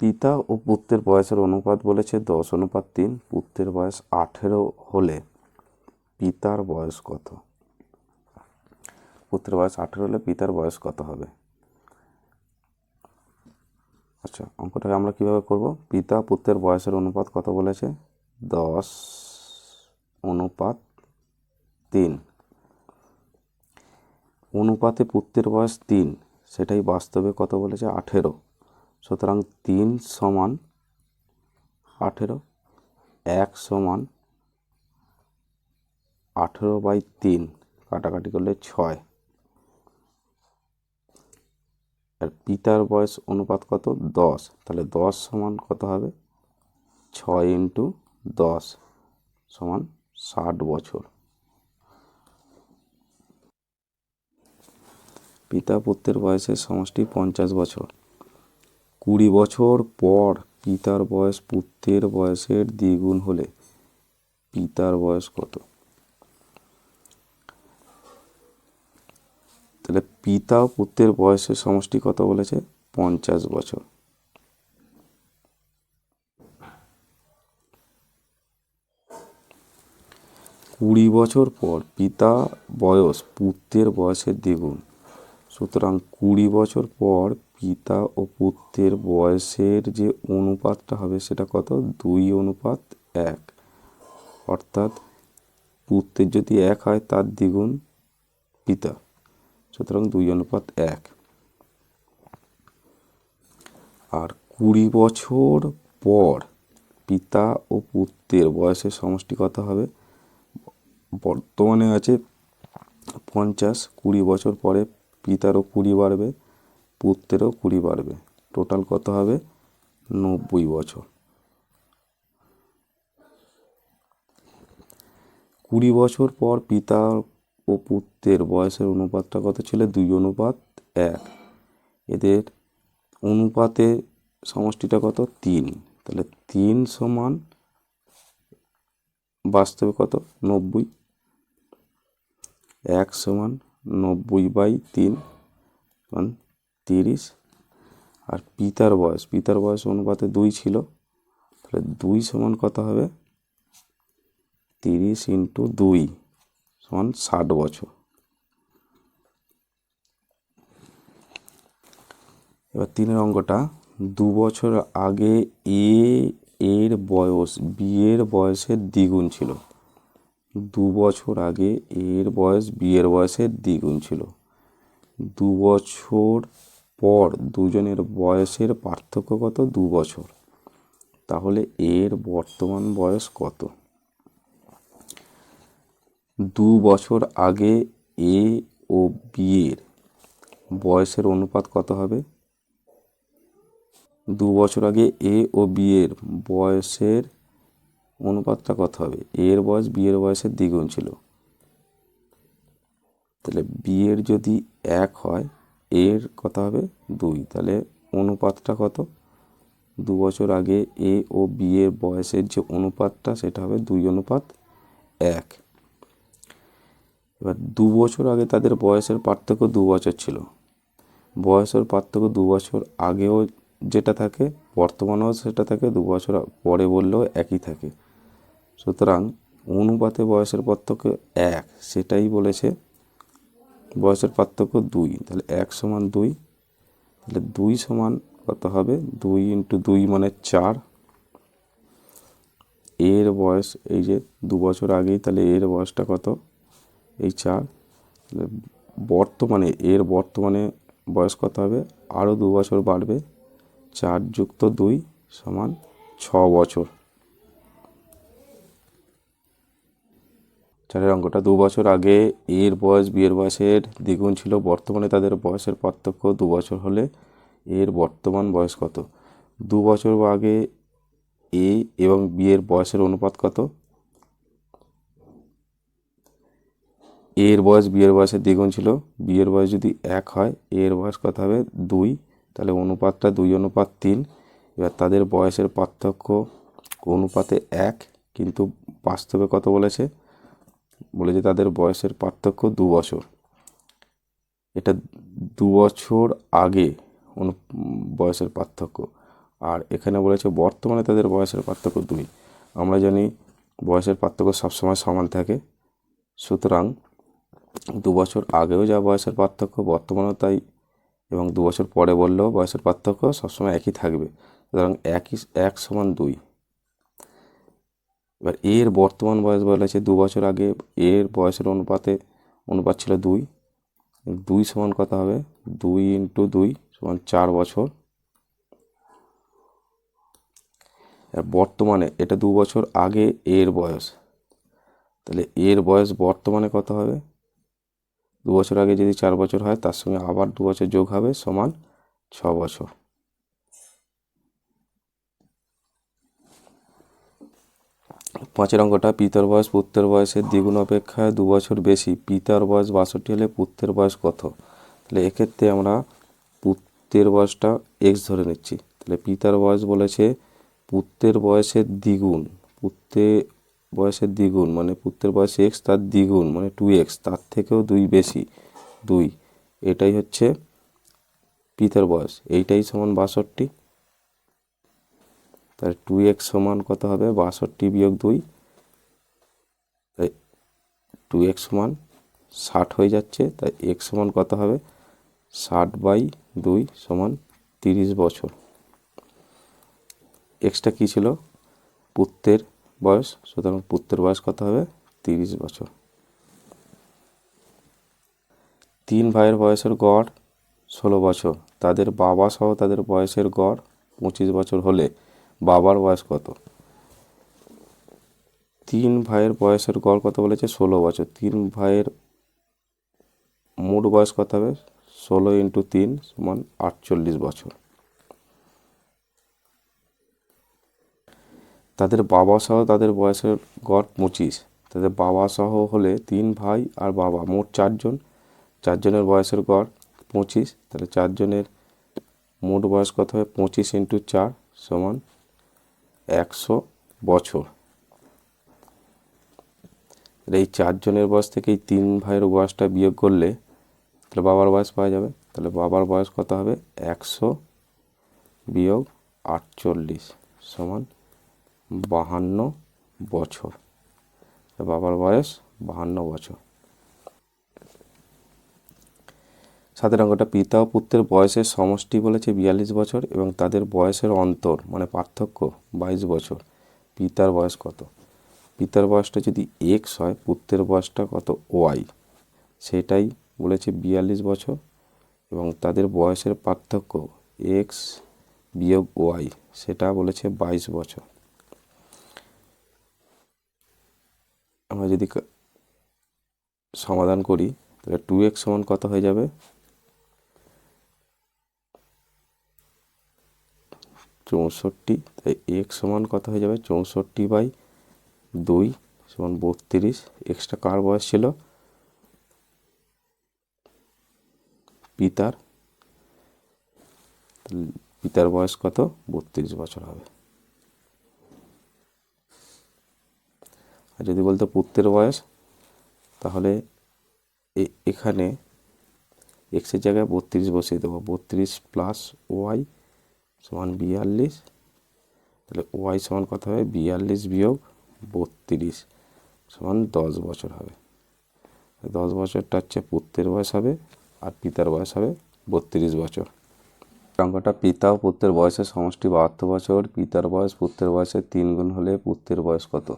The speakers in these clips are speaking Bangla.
পিতা ও পুত্রের বয়সের অনুপাত বলেছে দশ অনুপাত তিন, পুত্রের বয়স আঠেরো হলে পিতার বয়স কত? পুত্রের বয়স আঠেরো হলে পিতার বয়স কত হবে? আচ্ছা অঙ্কটাকে আমরা কীভাবে করব? পিতা পুত্রের বয়সের অনুপাত কত বলেছে? দশ অনুপাত তিন। অনুপাতে পুত্রের বয়স তিন, সেটাই বাস্তবে কত বলেছে? আঠেরো। সুতরাং তিন সমান আঠেরো, এক সমান আঠেরো বাই তিন, কাটাকাটি করলে ছয়। আর পিতার বয়স অনুপাত কত? দশ। তাহলে দশ সমান কত হবে? ছয় ইন্টু দশ সমান ষাট বছর। পিতা পুত্রের বয়সের সমষ্টি পঞ্চাশ বছর। কুড়ি বছর পর পিতার বয়স পুত্রের বয়সের দ্বিগুণ হলে, পিতার বয়স কত? তাহলে পিতা পুত্রের বয়সের সমষ্টি কত বলেছে? পঞ্চাশ বছর। কুড়ি বছর পর পিতা বয়স পুত্রের বয়সের দ্বিগুণ। সুতরাং কুড়ি বছর পর পিতা ও পুত্রের বয়সের যে অনুপাতটা হবে সেটা কত? দুই অনুপাত এক। অর্থাৎ পুত্রের যদি এক হয়, তার দ্বিগুণ পিতা। সুতরাং দুই অনুপাত এক। আর কুড়ি বছর পর পিতা ও পুত্রের বয়সের সমষ্টি কত হবে? বর্তমানে আছে পঞ্চাশ। কুড়ি বছর পরে পিতারও কুড়ি বাড়বে। পুত্রেরও কুড়ি বাড়বে। টোটাল কত হবে? নব্বই বছর। কুড়ি বছর পর পিতা ও পুত্রের বয়সের অনুপাতটা কত ছিল? দুই অনুপাত এক। এদের অনুপাতে সমষ্টিটা কত? তিন। তাহলে তিন সমান বাস্তবে কত? নব্বই। এক সমান নব্বই বাই তিন। তিরিশ আর পিতার বয়স পিতার বয়স অনুপাতে দুই ছিল, তাহলে দুই সমান কত হবে? তিরিশ ইন্টু দুই সমান ষাট বছর। এবার তিনের অঙ্কটা, দু বছর আগে এ এর বয়স, বি এর বয়সের দ্বিগুণ ছিল। দু বছর আগে এর বয়স, বি এর বয়সের দ্বিগুণ ছিল। দু বছর পর দুজনের বয়সের পার্থক্য কত? দু বছর। তাহলে এর বর্তমান বয়স কত? দু বছর আগে এ ও বি এর বয়সের অনুপাত কত হবে? দু বছর আগে এ ও বি এর বয়সের অনুপাতটা কত হবে? এ এর বয়স বি এর বয়সের দ্বিগুণ ছিল। তাহলে বি এর যদি এক হয় এর কত হবে দুই। তাহলে অনুপাতটা কত? দু বছর আগে এ ও বি এর বয়সের যে অনুপাতটা, সেটা হবে দুই অনুপাত এক। এবার দু বছর আগে তাদের বয়সের পার্থক্য দু বছর ছিল। বয়সের পার্থক্য দু বছর আগেও যেটা থাকে, বর্তমানেও সেটা থাকে, দু বছর পরে বললেও একই থাকে। সুতরাং অনুপাতে বয়সের পার্থক্য এক, সেটাই বলেছে বয়সের পার্থক্য দুই। তাহলে এক সমান দুই, তাহলে দুই সমান কত হবে? দুই ইন্টু দুই মানে চার। এর বয়স এই যে দু বছর আগেই, তাহলে এর বয়সটা কত? এই চার। তাহলে বর্তমানে, এর বর্তমানে বয়স কত হবে? আরও দু বছর বাড়বে। চার যুক্ত দুই সমান ছ বছর। চারের অঙ্কটা দু বছর আগে এর বয়স, বিয়ের বয়সের দ্বিগুণ ছিল। বর্তমানে তাদের বয়সের পার্থক্য দু বছর হলে এর বর্তমান বয়স কত? দু বছর আগে এ এবং বিয়ের বয়সের অনুপাত কত? এর বয়স, বিয়ের বয়সের দ্বিগুণ ছিল। বিয়ের বয়স যদি এক হয়, এর বয়স কত হবে? দুই। তাহলে অনুপাতটা দুই, অনুপাত তিন। এবার তাদের বয়সের পার্থক্য অনুপাতে এক, কিন্তু বাস্তবে কত বলেছে? বলেছে তাদের বয়সের পার্থক্য দু বছর। এটা দু বছর আগে অনু বয়সের পার্থক্য। আর এখানে বলেছে বর্তমানে তাদের বয়সের পার্থক্য দুই। আমরা জানি বয়সের পার্থক্য সবসময় সমান থাকে। সুতরাং দু বছর আগেও যা বয়সের পার্থক্য, বর্তমানেও তাই। এবং দু বছর পরে বললেও বয়সের পার্থক্য সবসময় একই থাকবে। সুতরাং একই, এক সমান দুই। এবার এর বর্তমান বয়স বলেছে দু বছর আগে, এর বয়সের অনুপাতে অনুপাত ছিল দুই। দুই সমান কত হবে? দুই ইন্টু দুই সমান চার বছর। আর বর্তমানে এটা দু বছর আগে এর বয়স। তাহলে এর বয়স বর্তমানে কত হবে? দু বছর আগে যদি চার বছর হয়, তার সঙ্গে আবার দু বছর যোগ হবে সমান ছ বছর। পাঁচের অঙ্কটা পিতার বয়স, পুত্রের বয়সের দ্বিগুণ অপেক্ষায় দু বছর বেশি। পিতার বয়স বাষট্টি হলে পুত্রের বয়স কত? তাহলে এক্ষেত্রে আমরা পুত্রের বয়সটা এক্স ধরে নিচ্ছি। তাহলে পিতার বয়স বলেছে পুত্রের বয়সের দ্বিগুণ। পুত্রের বয়সের দ্বিগুণ মানে পুত্রের বয়স এক্স তার দ্বিগুণ মানে টু এক্স তার থেকেও দুই বেশি, দুই। এটাই হচ্ছে পিতার বয়স। এইটাই সমান বাষট্টি। তাহলে টু এক্স সমান কত হবে? বাষট্টি বিয়োগ দুই। তাই টু এক্স সমান ষাট হয়ে যাচ্ছে। তাই এক্স সমান কত হবে? ষাট বাই দুই সমান তিরিশ বছর। এক্সটা কী ছিল? পুত্রের বয়স। সুতরাং পুত্রের বয়স কত হবে? তিরিশ বছর। তিন ভাইয়ের বয়সের গড় ষোলো বছর। তাদের বাবা সহ তাদের বয়সের গড় পঁচিশ বছর হলে বাবার বয়স কত? তিন ভাইয়ের বয়সের গড় কত বলেছে? ষোলো বছর। তিন ভাইয়ের মোট বয়স কত হবে? ষোলো ইন্টু তিন সমান আটচল্লিশ বছর। তাদের বাবা সহ তাদের বয়সের গড় পঁচিশ। তাদের বাবা সহ হলে তিন ভাই আর বাবা মোট চারজন। চারজনের বয়সের গড় পঁচিশ। তাহলে চারজনের মোট বয়স কত হবে? পঁচিশ ইন্টু চার সমান একশো বছর। এই চারজনের বয়স থেকে এই তিন ভাইয়ের বয়সটা বিয়োগ করলে তাহলে বাবার বয়স পাওয়া যাবে। তাহলে বাবার বয়স কত হবে? একশো বিয়োগ আটচল্লিশ সমান বাহান্ন বছর। বাবার বয়স বাহান্ন বছর। সাতের অঙ্কটা পিতা ও পুত্রের বয়সের সমষ্টি বলেছে বিয়াল্লিশ বছর এবং তাদের বয়সের অন্তর মানে পার্থক্য, বাইশ বছর। পিতার বয়স কত? পিতার বয়সটা যদি এক্স হয়, পুত্রের বয়সটা কত ওয়াই সেটাই বলেছে বিয়াল্লিশ বছর এবং তাদের বয়সের পার্থক্য এক্স বিয়োগ ওয়াই সেটা বলেছে বাইশ বছর। আমরা যদি সমাধান করি, তাহলে টু এক্স সমান কত হয়ে যাবে? চৌষট্টি, তাই এক্স সমান কত হয়ে যাবে? চৌষট্টি বাই দুই সমান বত্রিশ। এক্সটা কার বয়স ছিল? পিতার। পিতার বয়স কত? বত্রিশ বছর হবে। আর যদি বলতো পুত্রের বয়স, তাহলে এখানে এক্সের জায়গায় বত্রিশ বসিয়ে দেবো। বত্রিশ প্লাস ওয়াই সমান বিয়াল্লিশ, তাহলে ওয়াই সমান কত হবে? বিয়াল্লিশ বিয়োগ বত্রিশ সমান দশ বছর হবে। দশ বছরটা হচ্ছে পুত্রের বয়স হবে আর পিতার বয়স হবে বত্রিশ বছর। অঙ্কটা পিতা ও পুত্রের বয়সের সমষ্টি বাহাত্তর বছর, পিতার বয়স পুত্রের বয়সের তিন গুণ হলে পুত্রের বয়স কত?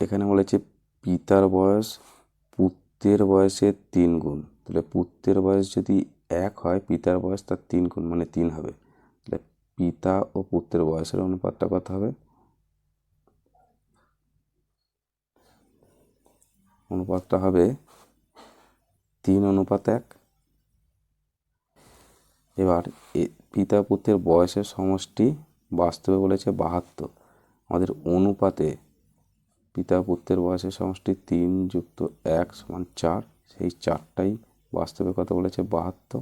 এখানে বলেছে পিতার বয়স পুত্রের বয়সের তিন গুণ, তাহলে পুত্রের বয়স যদি এক হয় পিতার বয়স তার তিন গুণ মানে তিন হবে। তাহলে পিতা ও পুত্রের বয়সের অনুপাতটা কত হবে? অনুপাতটা হবে তিন অনুপাত এক। এবার পিতা পুত্রের বয়সের সমষ্টি বাস্তবে বলেছে বাহাত্তর। আমাদের অনুপাতে পিতা পুত্রের বয়সের সমষ্টি তিন যুক্ত এক সমান চার, সেই চারটাই বাস্তবে কত বলেছে? বাহাত্তর।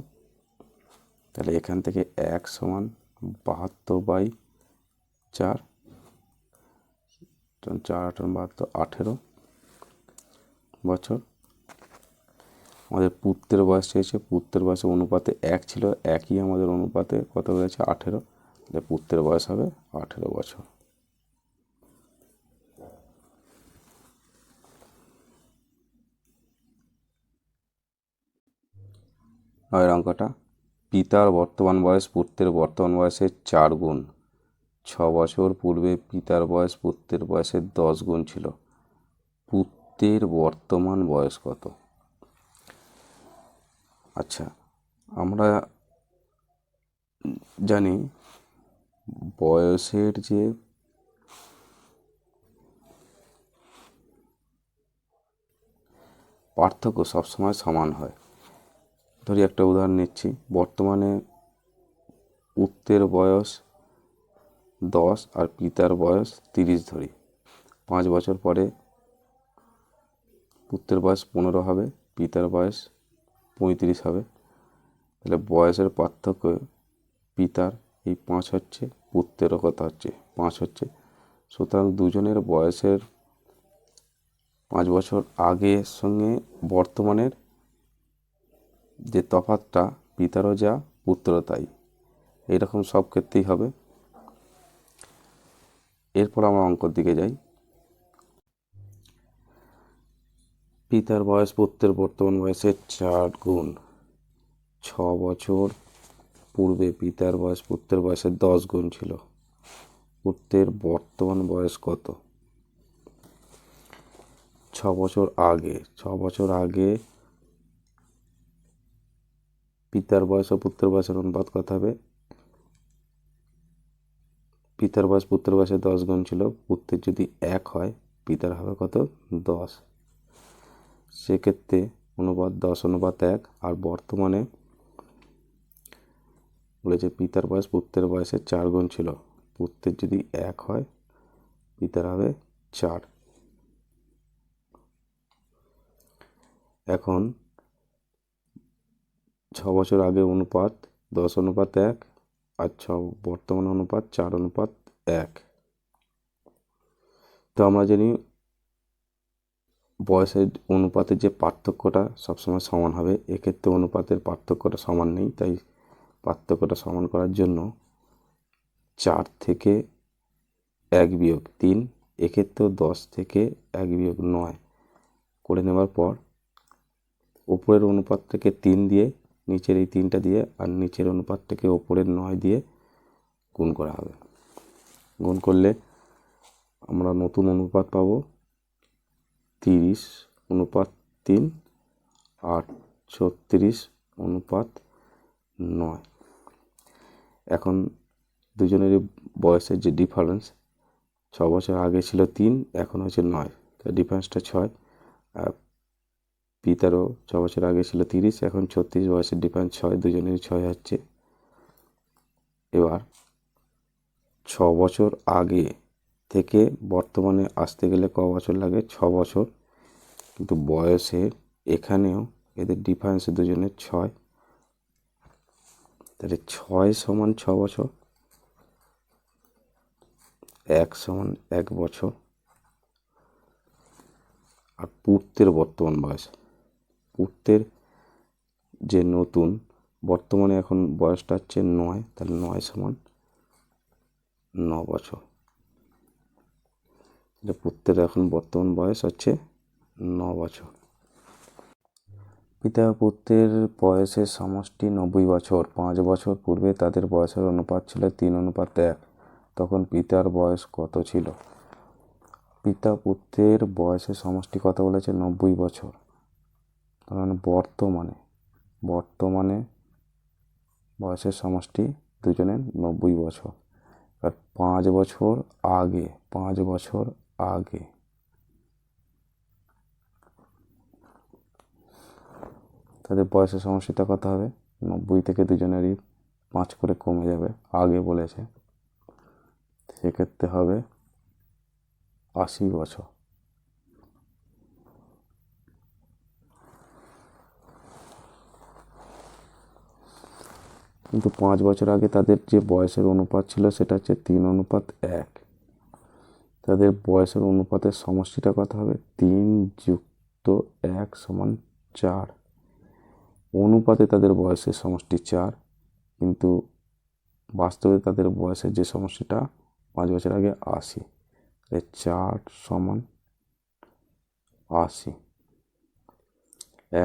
তাহলে এখান থেকে এক সমান বাহাত্তর বাই চার। চার আঠারো বাহাত্তর, আঠেরো বছর। আমাদের পুত্রের বয়স চেয়েছে পুত্রের বয়সে অনুপাতে এক ছিল, একই আমাদের অনুপাতে কত হয়েছে? আঠেরো। তাহলে পুত্রের বয়স হবে আঠেরো বছর। নয়ের অঙ্কটা। পিতার বর্তমান বয়স পুত্রের বর্তমান বয়সের চার গুণ। ছ বছর পূর্বে পিতার বয়স পুত্রের বয়সের দশ গুণ ছিল। পুত্রের বর্তমান বয়স কত? আচ্ছা আমরা জানি বয়সের যে পার্থক্য সবসময় সমান হয়। ধরি একটা উদাহরণ নিচ্ছি। বর্তমানে পুত্রের বয়স দশ আর পিতার বয়স তিরিশ ধরি। পাঁচ বছর পরে পুত্রের বয়স পনেরো হবে, পিতার বয়স পঁয়ত্রিশ হবে। তাহলে বয়সের পার্থক্য পিতার, এই পাঁচ হচ্ছে পুত্রেরও কথা হচ্ছে, পাঁচ হচ্ছে। সুতরাং দুজনের বয়সের পাঁচ বছর আগের সঙ্গে বর্তমানের যে তফাতটা পিতারও যা, পুত্রও তাই। এইরকম সব ক্ষেত্রেই হবে। এরপর আমরা অঙ্কর দিকে যাই। পিতার বয়স, পুত্রের বর্তমান বয়সের চার গুণ। ছ বছর পূর্বে পিতার বয়স, পুত্রের বয়সের দশ গুণ ছিল। পুত্রের বর্তমান বয়স কত? ছ বছর আগে। ছ বছর আগে পিতার বয়স ও পুত্রের বয়সের অনুপাত কত হবে? পিতার বয়স, পুত্রের বয়সে দশ গুণ ছিল, পুত্রের যদি এক হয়, পিতার হবে কত? দশ। সেক্ষেত্রে অনুপাত দশ, অনুপাত এক, আর বর্তমানে বলেছে পিতার বয়স, পুত্রের বয়সে চার গুণ ছিল, পুত্রের যদি এক হয়, পিতার হবে চার। এখন ছ বছর আগে অনুপাত, দশ অনুপাত এক, আর ছ বর্তমান অনুপাত, চার অনুপাত এক। তো আমরা জানি বয়সের অনুপাতের যে পার্থক্যটা সবসময় সমান হবে, এক্ষেত্রে অনুপাতের পার্থক্যটা সমান নেই। তাই পার্থক্যটা সমান করার জন্য চার থেকে এক বিয়োগ তিন, এক্ষেত্রেও দশ থেকে এক বিয়োগ নয় করে নেওয়ার পর ওপরের অনুপাত থেকে তিন দিয়ে নিচের এই তিনটা দিয়ে আর নিচের অনুপাতটাকে ওপরের নয় দিয়ে গুণ করা হবে। গুণ করলে আমরা নতুন অনুপাত পাবো তিরিশ, অনুপাত তিন আর ছত্রিশ, অনুপাত নয়। এখন দুজনেরই বয়সের যে ডিফারেন্স ছ বছর আগে ছিল তিন, এখন হচ্ছে নয়। ডিফারেন্সটা ছয়, আর পিতারও ছ বছর আগে ছিল তিরিশ, এখন ছত্রিশ বয়সের ডিফারেন্স ছয়, দুজনেরই ছয় হচ্ছে। এবার ছ বছর আগে থেকে বর্তমানে আসতে গেলে ক বছর লাগে? ছ বছর। কিন্তু বয়সের এখানেও এদের ডিফারেন্স দুজনের ছয়। তাহলে ছয় সমান ছ বছর, এক সমান এক বছর। আর পুত্রের বর্তমান বয়স পুত্রের যে নতুন, বর্তমানে এখন বয়সটা হচ্ছে নয়, তাহলে নয় সমান ন বছর। যে পুত্রের এখন বর্তমান বয়স হচ্ছে ন বছর। পিতা পুত্রের বয়সের সমষ্টি নব্বই বছর, পাঁচ বছর পূর্বে তাদের বয়সের অনুপাত ছিল তিন, অনুপাত এক। তখন পিতার বয়স কত ছিল? পিতা পুত্রের বয়সের সমষ্টি কত বলেছে? নব্বই বছর। তার মানে বর্তমানে বর্তমানে বয়সের সমষ্টি দুজনের নব্বই বছর। আর পাঁচ বছর আগে, পাঁচ বছর আগে। তাদের বয়সের সমষ্টিটা কত হবে, নব্বই থেকে দুজনেরই পাঁচ করে কমে যাবে, আগে বলেছে। সেক্ষেত্রে হবে আশি বছর। কিন্তু পাঁচ বছর আগে তাদের যে বয়সের অনুপাত ছিল সেটা হচ্ছে তিন অনুপাত এক। তাদের বয়সের অনুপাতের সমষ্টিটা কত হবে তিন যুক্ত এক সমান চার। অনুপাতে তাদের বয়সের সমষ্টি চার, কিন্তু বাস্তবে তাদের বয়সের যে সমষ্টিটা পাঁচ বছর আগে আশি চার সমান আশি।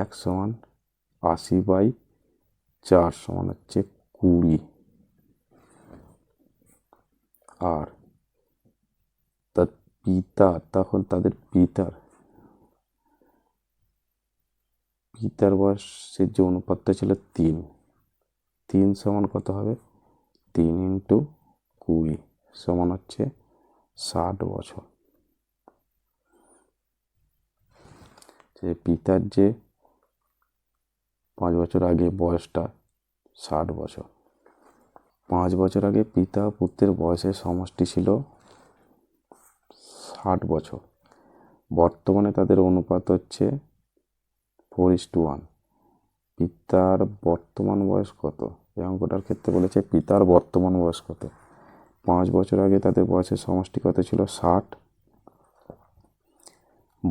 এক সমান আশি বাই চার সমান হচ্ছে কুড়ি। আর তার পিতা, তখন তাদের পিতার পিতার বয়সের যে অনুপাতটা ছিল তিন। তিন সমান কত হবে? তিন ইন্টু কুড়ি সমান হচ্ছে ষাট বছর। যে পিতার যে পাঁচ বছর আগে বয়সটা ষাট বছর। পাঁচ বছর আগে পিতা পুত্রের বয়সের সমষ্টি ছিল ষাট বছর। বর্তমানে তাদের অনুপাত হচ্ছে ফোর ইস টু ওয়ান। পিতার বর্তমান বয়স কত? এই অঙ্কটার ক্ষেত্রে বলেছে পিতার বর্তমান বয়স কত? পাঁচ বছর আগে তাদের বয়সের সমষ্টি কত ছিল? ষাট।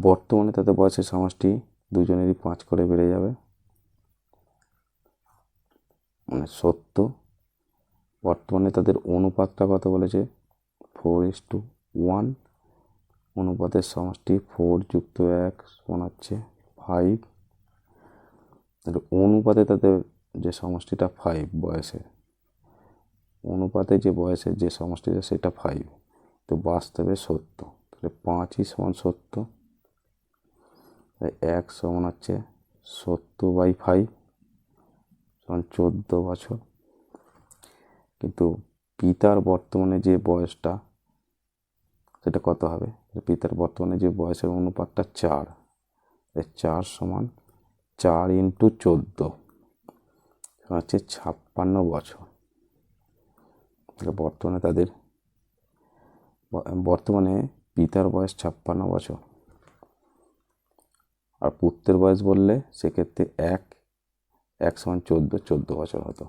বর্তমানে তাদের বয়সের সমষ্টি দুজনেরই পাঁচ করে বেড়ে যাবে। মানে সত্য। বর্তমানে তাদের অনুপাতটা কত বলেছে? ফোর ইস টু ওয়ান অনুপাতের সমষ্টি ফোর যুক্ত এক সমান হচ্ছে ফাইভ অনুপাতে তাদের যে সমষ্টিটা ফাইভ বয়সে, অনুপাতে যে বয়সের যে সমষ্টিটা সেটা ফাইভ তো বাস্তবে সত্য। তাহলে পাঁচই সমান সত্য। এক সমান হচ্ছে সত্য বাই ফাইভ সমান চোদ্দ বছর। কিন্তু পিতার বর্তমানে যে বয়সটা, সেটা কত হবে? পিতার বর্তমানে যে বয়সের অনুপাতটা চার। চার সমান চার ইন্টু চোদ্দ হচ্ছে ছাপ্পান্ন বছর। বর্তমানে তাদের বর্তমানে পিতার বয়স ছাপ্পান্ন বছর। আর পুত্রের বয়স বললে সেক্ষেত্রে এক এক সমান চোদ্দ চোদ্দ বছর হতো।